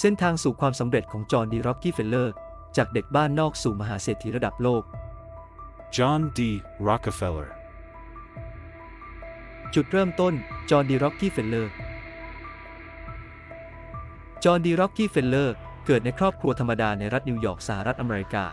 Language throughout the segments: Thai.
เส้นทางสู่ความสำเร็จของจอห์นดีร็อกกี้เฟลเลอร์ จากเด็กบ้านนอกสู่มหาเศรษฐีระดับโลก John D. Rockefeller. จุดเริ่มต้น จอห์นดีร็อกกี้เฟลเลอร์ จอห์นดีร็อกกี้เฟลเลอร์เกิดในครอบครัวธรรมดาในรัฐนิวยอร์กสหรัฐอเมริกา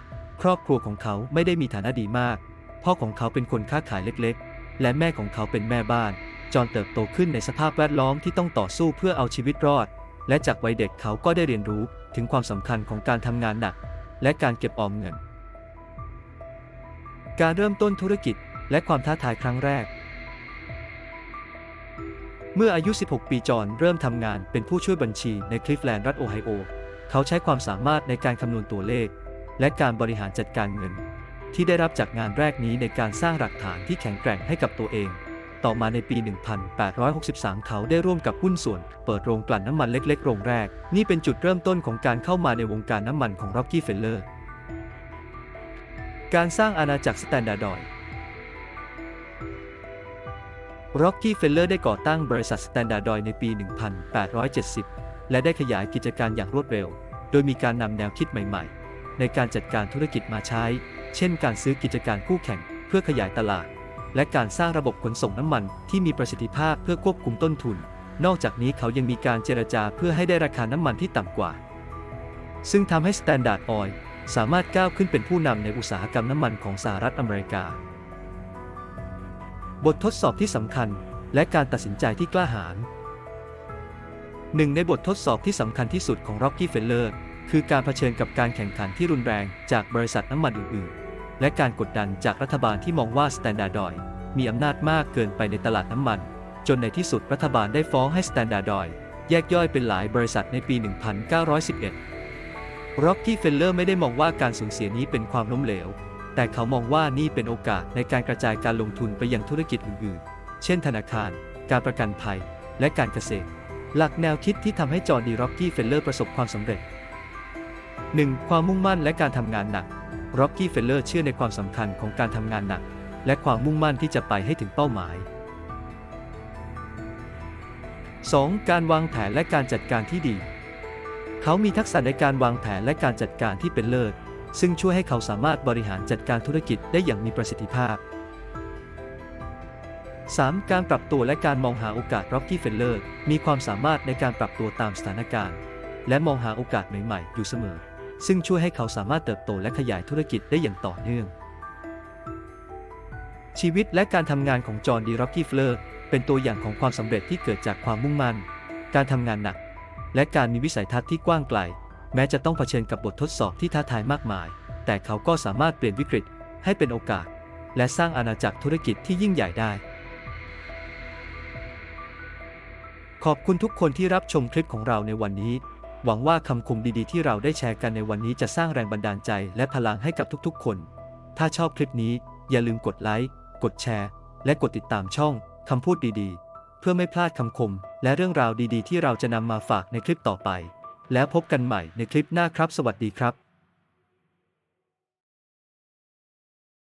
ครอบครัวของเขาไม่ได้มีฐานะดีมาก พ่อของเขาเป็นคนค้าขายเล็กๆ และแม่ของเขาเป็นแม่บ้าน จอห์นเติบโตขึ้นในสภาพแวดล้อมที่ต้องต่อสู้เพื่อเอาชีวิตรอด และจากวัยเด็กเขาก็ได้เรียนรู้ถึงความสำคัญของการทำงานหนัก และการเก็บออมเงิน การเริ่มต้นธุรกิจและความท้าทายครั้งแรก เมื่ออายุ 16 ปีจอห์นเริ่มทำงานเป็นผู้ช่วยบัญชีในคลิฟแลนด์รัฐโอไฮโอ เขาใช้ความสามารถในการคำนวณตัวเลข และการบริหารจัดการเงิน ที่ได้รับจากงานแรกนี้ในการสร้างหลักฐานที่แข็งแกร่งให้กับตัวเอง ต่อมาในปี 1863 เขาได้ร่วมกับหุ้นส่วน เปิดโรงกลั่นน้ำมันเล็ก ๆ โรงแรก นี่เป็นจุดเริ่มต้นของการเข้ามาในวงการน้ำมันของ Rocky Feller การสร้างอาณาจักรสแตนดาร์ดอยร็อกกี้เฟลเลอร์ได้ก่อตั้งบริษัทสแตนดาร์ดอยในปี 1870 และได้ขยายกิจการอย่างรวดเร็ว โดยมีการนำแนวคิดใหม่ๆ ในการจัดการธุรกิจมาใช้ เช่น การซื้อกิจการคู่แข่งเพื่อขยายตลาด และการสร้างระบบขนส่งน้ำมันที่มีประสิทธิภาพเพื่อควบคุมต้นทุน นอกจากนี้เขายังมีการเจรจาเพื่อให้ได้ราคาน้ำมันที่ต่ำกว่า ซึ่งทำให้ Standard Oil สามารถก้าวขึ้นเป็นผู้นำในอุตสาหกรรมน้ำมันของสหรัฐอเมริกา บททดสอบที่สำคัญและการตัดสินใจที่กล้าหาญหนึ่งในบททดสอบที่สำคัญที่สุดของ Rocky Feller คือการเผชิญกับการแข่งขันที่รุนแรงจากบริษัทน้ำมันอื่นๆ และการกดดันจากรัฐบาลที่มองว่า Standard Oil มีอำนาจมากเกินไปในตลาดน้ำมัน จนในที่สุดรัฐบาลได้ฟ้องให้ Standard Oil แยกย่อยเป็นหลายบริษัทในปี 1911 Rocky Feller ไม่ได้มองว่าการสูญเสียนี้เป็นความล้มเหลว แต่เขามองว่านี่เป็นโอกาสในการกระจายการลงทุนไปยังธุรกิจอื่นๆ เช่นธนาคาร การประกันภัย และการเกษตร หลักแนวคิดที่ทำให้จอห์ดีร็อกกี้เฟลเลอร์ประสบความสำเร็จ 1. ความมุ่งมั่นและการทำงานหนัก ร็อกกี้เฟลเลอร์เชื่อในความสำคัญของการทำงานหนัก และความมุ่งมั่นที่จะไปให้ถึงเป้าหมาย 2. การวางแผนและการจัดการที่ดี เขามีทักษะในการวางแผนและการจัดการที่เป็นเลิศ ซึ่งช่วยให้เขาสามารถบริหารจัดการธุรกิจได้อย่างมีประสิทธิภาพ 3. การปรับตัวและการมองหาโอกาส Rocky Feller มีความสามารถในการปรับตัวตามสถานการณ์ และมองหาโอกาสใหม่ๆอยู่เสมอ ซึ่งช่วยให้เขาสามารถเติบโตและขยายธุรกิจได้อย่างต่อเนื่อง ชีวิตและการทำงานของจอห์นดีร็อกกี้เฟลอร์เป็นตัวอย่างของความสำเร็จที่เกิดจากความมุ่งมั่น การทำงานหนัก และการมีวิสัยทัศน์ที่กว้างไกล แม้จะต้องเผชิญกับบททดสอบที่ท้าทายมากมาย แต่เขาก็สามารถเปลี่ยนวิกฤตให้เป็นโอกาส และสร้างอาณาจักรธุรกิจที่ยิ่งใหญ่ได้ขอบคุณทุกคนที่รับชมคลิปของเราในวันนี้ หวังว่าคำคมดีๆ ที่เราได้แชร์กันในวันนี้จะสร้างแรงบันดาลใจและพลังให้กับทุกๆ คน ถ้าชอบคลิปนี้อย่าลืมกดไลค์ กดแชร์ และกดติดตามช่องคำพูดดีๆ เพื่อไม่พลาดคำคม และเรื่องราวดีๆ ที่เราจะนำมาฝากในคลิปต่อไป แล้วพบกันใหม่ในคลิปหน้าครับ สวัสดีครับ